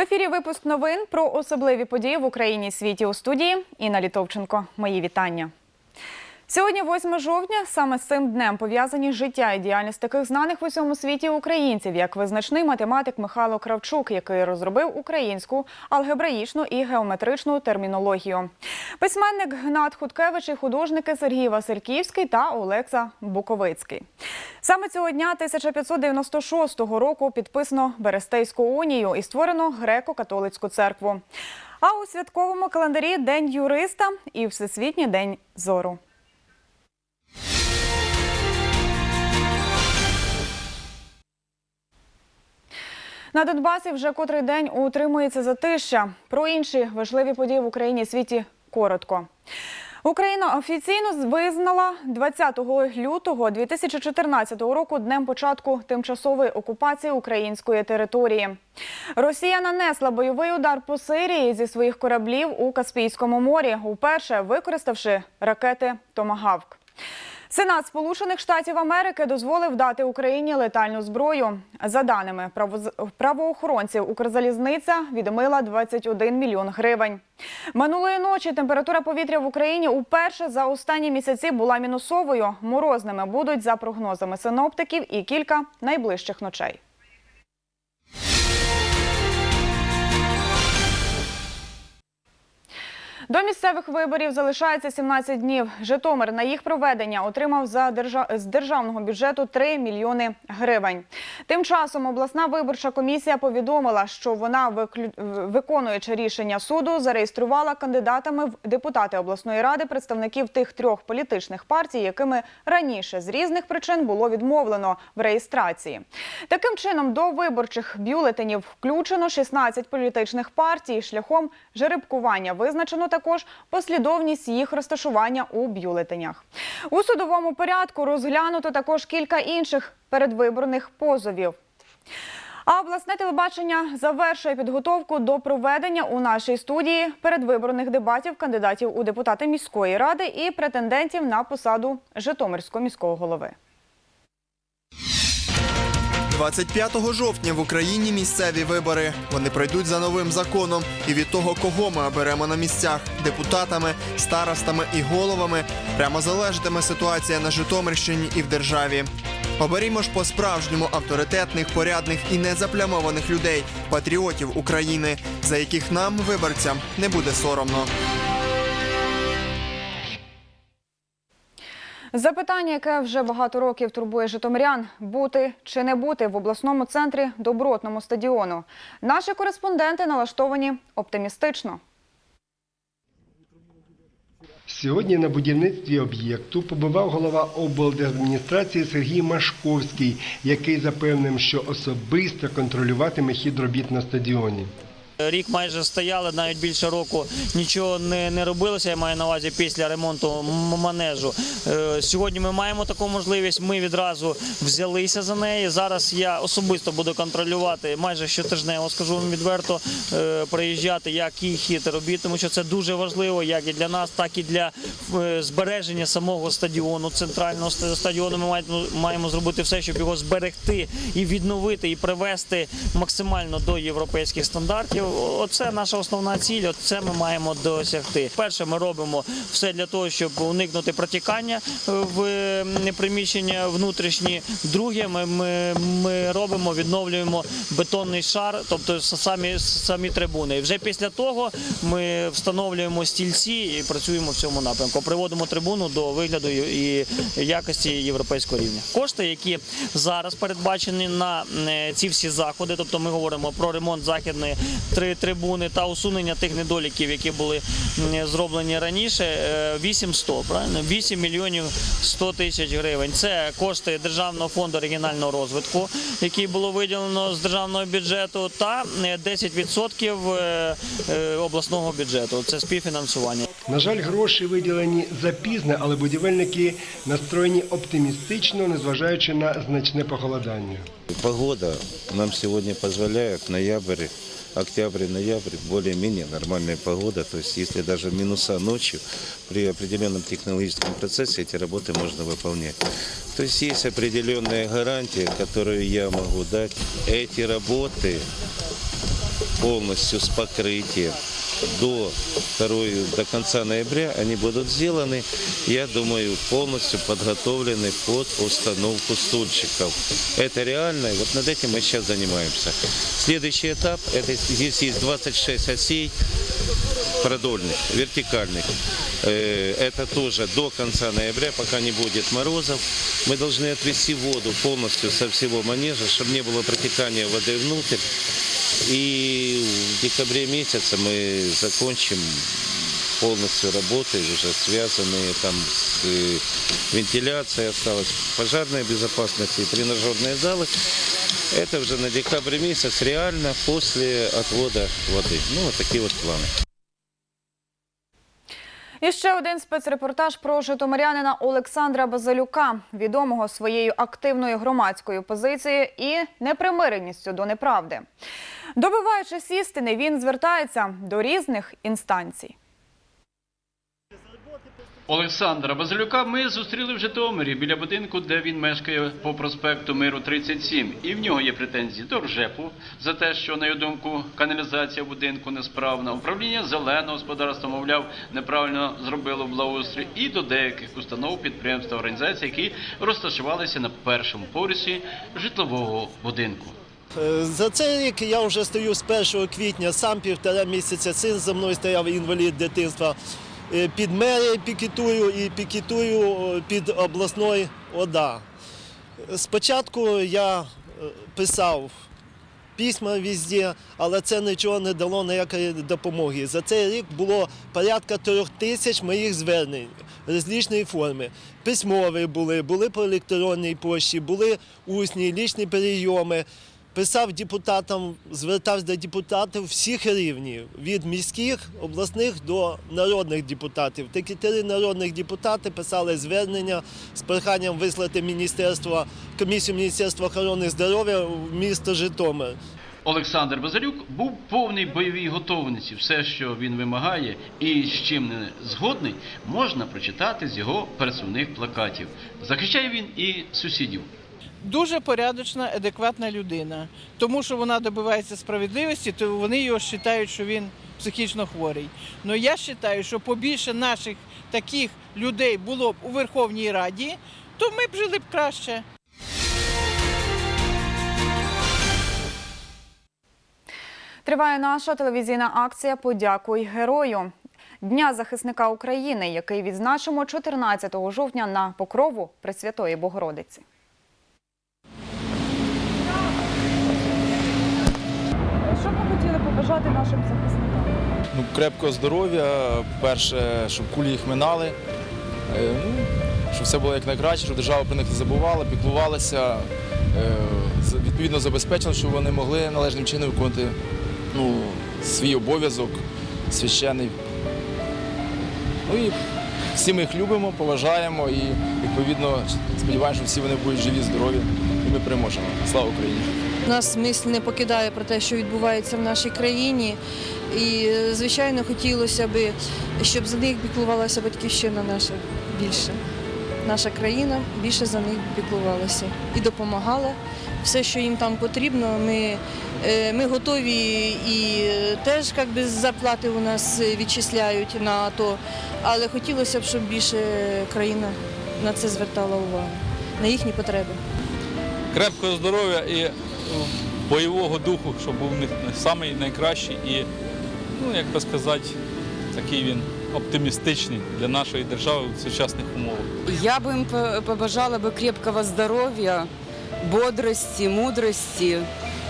ефірі випуск новин про особливі події в Україні світі у студії. Інна Літовченко. Мої вітання. Сьогодні, 8 жовтня, саме з цим днем пов'язані життя і діяльність таких знаних в усьому світі українців, як визначний математик Михайло Кравчук, який розробив українську алгебраїчну і геометричну термінологію. Письменник Гнат Хуткевич і художники Сергій Васильківський та Олекса Буковицький. Саме цього дня 1596 року підписано Берестейську унію і створено греко-католицьку церкву. А у святковому календарі День юриста і Всесвітній день зору. На Донбасі вже котрий день утримується затища. Про інші важливі події в Україні і світі коротко. Україна офіційно визнала 20 лютого 2014 року днем початку тимчасової окупації української території. Росія нанесла бойовий удар по Сирії зі своїх кораблів у Каспійському морі, уперше використавши ракети Томагавк. Сенат Сполучених Штатів Америки дозволив дати Україні летальну зброю. За даними правоохоронців, Укрзалізниця відмила 21 мільйон гривень. Минулої ночі температура повітря в Україні уперше за останні місяці була мінусовою. Морозними будуть за прогнозами синоптиків і кілька найближчих ночей. До місцевих виборів залишається 17 днів. Житомир на їх проведення отримав за держа- з державного бюджету 3 мільйони гривень. Тим часом обласна виборча комісія повідомила, що вона, виклю- виконуючи рішення суду, зареєструвала кандидатами в депутати обласної ради представників тих трьох політичних партій, якими раніше з різних причин було відмовлено в реєстрації. Таким чином, до виборчих бюлетенів включено 16 політичних партій. Шляхом жеребкування визначено також послідовність їх розташування у бюлетенях. У судовому порядку розглянуто також кілька інших передвиборних позовів. А обласне телебачення завершує підготовку до проведення у нашій студії передвиборних дебатів кандидатів у депутати міської ради і претендентів на посаду Житомирського міського голови. 25 жовтня в Україні місцеві вибори. Вони пройдуть за новим законом. І від того, кого ми оберемо на місцях депутатами, старостами і головами, прямо залежатиме ситуація на Житомирщині і в державі. Оберімо ж по-справжньому авторитетних, порядних і незаплямованих людей, патріотів України, за яких нам, виборцям, не буде соромно. Запитання, яке вже багато років турбує житомирян – бути чи не бути в обласному центрі добротному стадіону. Наші кореспонденти налаштовані оптимістично. Сьогодні на будівництві об'єкту побував голова облдержадміністрації Сергій Машковський, який запевнив, що особисто контролюватиме хід робіт на стадіоні. Рік майже стояли, навіть більше року нічого не, не робилося. Я маю на увазі після ремонту манежу. Е, Сьогодні ми маємо таку можливість. Ми відразу взялися за неї. Зараз я особисто буду контролювати майже щотижнево, скажу вам відверто, е, приїжджати, який хід робіт, тому що це дуже важливо, як і для нас, так і для е, збереження самого стадіону, центрального стадіону. Ми маємо, зробити все, щоб його зберегти і відновити, і привести максимально до європейських стандартів. Оце наша основна ціль. Це ми маємо досягти. Перше, ми робимо все для того, щоб уникнути протікання в приміщення внутрішні. Друге, ми, ми, ми робимо, відновлюємо бетонний шар, тобто самі самі трибуни. І вже після того ми встановлюємо стільці і працюємо в цьому напрямку. Приводимо трибуну до вигляду і і якості європейського рівня. Кошти, які зараз передбачені на е, ці всі заходи, тобто ми говоримо про ремонт західної три трибуни та усунення тих недоліків, які були зроблені раніше. е, 800, правильно? 8 мільйонів 100 тисяч гривень. Це кошти Державного фонду регіонального розвитку, який було виділено з державного бюджету, та е, 10% е, е, обласного бюджету. Це співфінансування. На жаль, гроші виділені запізно, але будівельники настроєні оптимістично, незважаючи на значне похолодання. Погода нам сегодня позволяет ноябрь, октябрь, ноябрь более-менее нормальная погода. То есть если даже минуса ночью, при определенном технологическом процессе эти работы можно выполнять. То есть есть определенная гарантия, которую я могу дать. Эти работы полностью с покрытием До, второй, до конца ноября они будут сделаны, я думаю, полностью подготовлены под установку стульчиков. Это реально, вот над этим мы сейчас занимаемся. Следующий этап, это здесь есть 26 осей, продольных, вертикальных. Э, Это тоже до конца ноября, пока не будет морозов. Мы должны отвести воду полностью со всего манежа, чтобы не было протекания воды внутрь. И в декабре месяце мы закончим полностью работы, уже связанные там с э, вентиляцией осталось, пожарная безопасность и тренажерные залы. Это уже на декабрь месяц реально после отвода воды. Ну, вот такие вот планы. І ще один спецрепортаж про житомирянина Олександра Базилюка, відомого своєю активною громадською позицією і непримиреністю до неправди. Добиваючись істини, він звертається до різних інстанцій. Олександра Базилюка ми зустріли в Житомирі біля будинку, де він мешкає по проспекту Миру 37. І в нього є претензії до РЖЕПу за те, що, на його думку, каналізація будинку несправна. Управління зеленого господарства, мовляв, неправильно зробило благоустрій. І до деяких установ, підприємств та організацій, які розташувалися на першому поверсі житлового будинку. Е, За цей рік я вже стою з 1 квітня, сам півтора місяця син за мною стояв інвалід дитинства. Е, Під мерією пікетую і пікетую е, під обласною ОДА. Спочатку я е, писав письма везде, але це нічого не дало ніякої допомоги. За цей рік було порядка трьох тисяч моїх звернень різної форми. Письмові були, були по електронній пошті, були усні, лічні прийоми. Писав депутатам, звертався до депутатів всіх рівнів, від міських, обласних до народних депутатів. Такі три народних депутати писали звернення з проханням вислати міністерство, комісію Міністерства охорони здоров'я в місто Житомир. Олександр Базилюк був повний бойовій готовності. Все, що він вимагає і з чим не згодний, можна прочитати з його пересувних плакатів. Захищає він і сусідів. Дуже порядочна, адекватна людина. Тому що вона добивається справедливості, то вони його вважають, що він психічно хворий. Ну я вважаю, що побільше наших таких людей було б у Верховній Раді, то ми б жили б краще. Триває наша телевізійна акція Подякуй герою. Дня захисника України, який відзначимо 14 жовтня на покрову Пресвятої Богородиці. Що б ви хотіли побажати нашим захисникам? ну, крепкого здоров'я, перше, щоб кулі їх минали, е, ну, щоб все було як найкраще, щоб держава про них не забувала, піклувалася, е, відповідно забезпечила, щоб вони могли належним чином виконувати ну, свій обов'язок священний. Ну і всі ми їх любимо, поважаємо і відповідно сподіваємося, що всі вони будуть живі, здорові, і ми переможемо. Слава Україні! Нас мисль не покидає про те, що відбувається в нашій країні. І, звичайно, хотілося б, щоб за них піклувалася батьківщина наша більше. Наша країна більше за них піклувалася і допомагала. Все, що їм там потрібно, ми, е, ми готові і теж як би, зарплати у нас відчисляють на АТО. Але хотілося б, щоб більше країна на це звертала увагу, на їхні потреби. крепкого здоров'я і бойового духу, щоб був в самий найкращий і, ну як би сказати, такий він оптимістичний для нашої держави в сучасних умовах. Я бы їм по- побажала би крепкого здоров'я, бодрості, мудрости,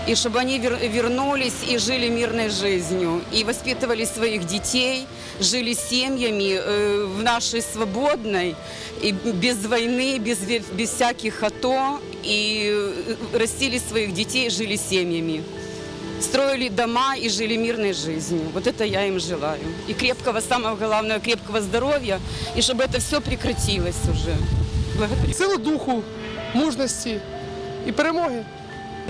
и чтобы они вер- вернулись и жили мирной жизнью, и воспитывали своих детей, жили семьями э, в нашей свободной, и без войны, без, ве- без всяких АТО, и э, растили своих детей, жили семьями. Строили дома и жили мирной жизнью. Вот это я им желаю. И крепкого, самого главного, крепкого здоровья, и чтобы это все прекратилось уже. Благодарю. Сили духу, мужності і перемоги.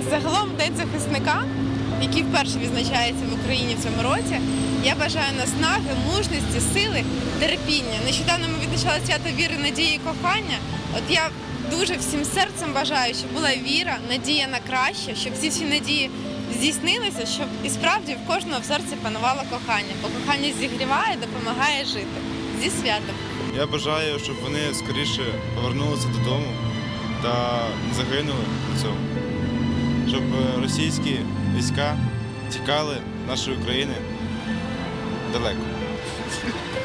Загалом День захисника, який вперше відзначається в Україні в цьому році, я бажаю наснаги, мужності, сили, терпіння. Нещодавно ми відзначали свято віри, надії і кохання. От я дуже всім серцем бажаю, щоб була віра, надія на краще, щоб ці всі надії здійснилися, щоб і справді в кожного в серці панувало кохання, бо кохання зігріває, допомагає жити. Зі святом! Я бажаю, щоб вони скоріше повернулися додому та не загинули при цьому. Щоб е, російські війська тікали нашої України далеко.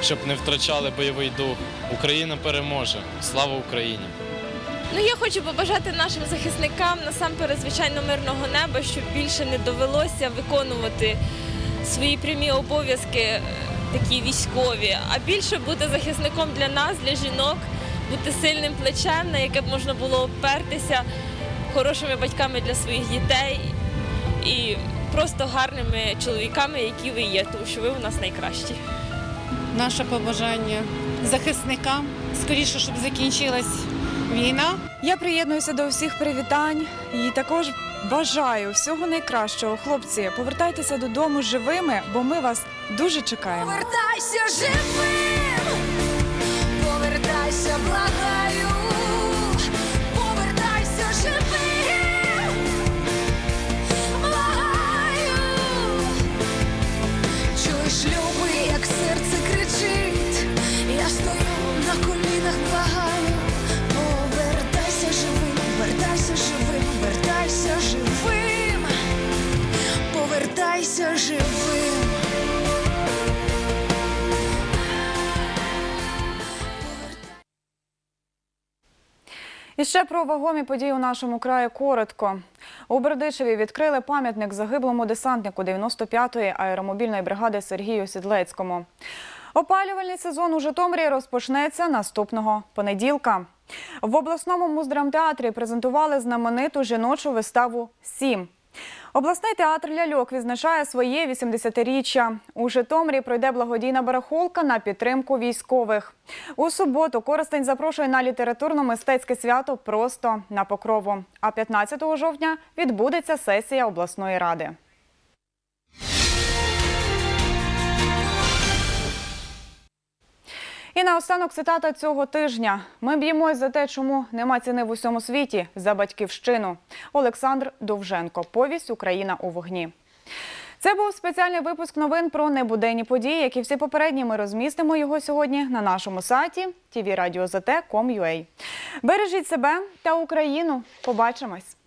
щоб не втрачали бойовий дух. Україна переможе. Слава Україні! Ну, я хочу побажати нашим захисникам насамперед, звичайно, мирного неба, щоб більше не довелося виконувати свої прямі обов'язки, е, такі військові, а більше бути захисником для нас, для жінок, бути сильним плечем, на яке б можна було опертися, хорошими батьками для своїх дітей і просто гарними чоловіками, які ви є, тому що ви у нас найкращі. Наше побажання захисникам скоріше, щоб закінчилась війна. Я приєднуюся до всіх привітань і також бажаю всього найкращого. Хлопці, повертайтеся додому живими, бо ми вас дуже чекаємо. Повертайся живим, живим, вертайся живим, повертайся живим. І ще про вагомі події у нашому краї коротко. У Бердичеві відкрили пам'ятник загиблому десантнику 95-ї аеромобільної бригади Сергію Сідлецькому. Опалювальний сезон у Житомирі розпочнеться наступного понеділка. В обласному муздрамтеатрі презентували знамениту жіночу виставу Сім. Обласний театр ляльок відзначає своє 80-річчя. У Житомирі пройде благодійна барахолка на підтримку військових. У суботу Коростень запрошує на літературно-мистецьке свято просто на покрову. А 15 жовтня відбудеться сесія обласної ради. Наостанок цитата цього тижня. Ми б'ємось за те, чому нема ціни в усьому світі за батьківщину. Олександр Довженко. Повість Україна у вогні. Це був спеціальний випуск новин про небуденні події, як і всі попередні. Ми розмістимо його сьогодні на нашому сайті tvradio.zt.com.ua. Бережіть себе та Україну. Побачимось.